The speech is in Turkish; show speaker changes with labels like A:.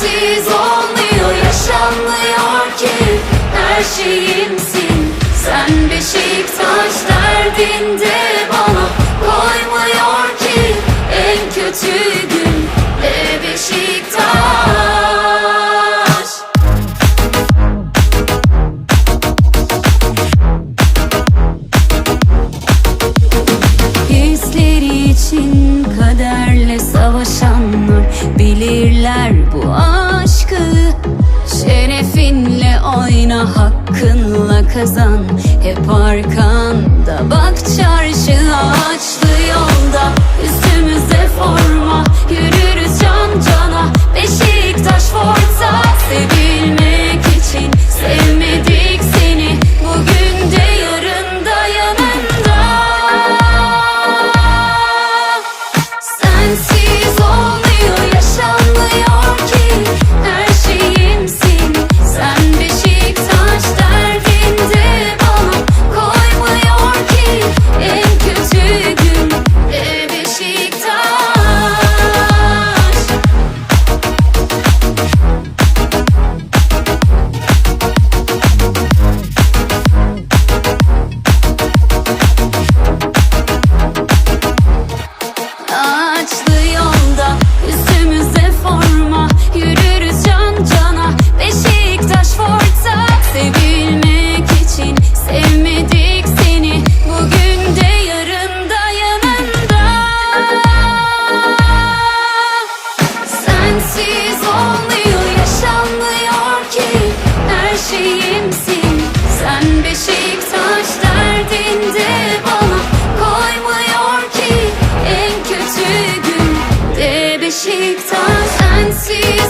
A: sensiz olmuyor yaşanmıyor ki. Her şeyimsin. Sen Beşiktaş derdinde bana koymuyor ki. En kötü gün de Beşiktaş. Hisleri için kaderle savaşan bilirler bu aşkı. Şerefinle oyna hakkınla kazan. Hep arkanda Bak çarşı olmuyor yaşanmıyor ki. Her şeyimsin. Sen Beşiktaş derdinde bana Koymuyor ki. En kötü gün de Beşiktaş Sensiz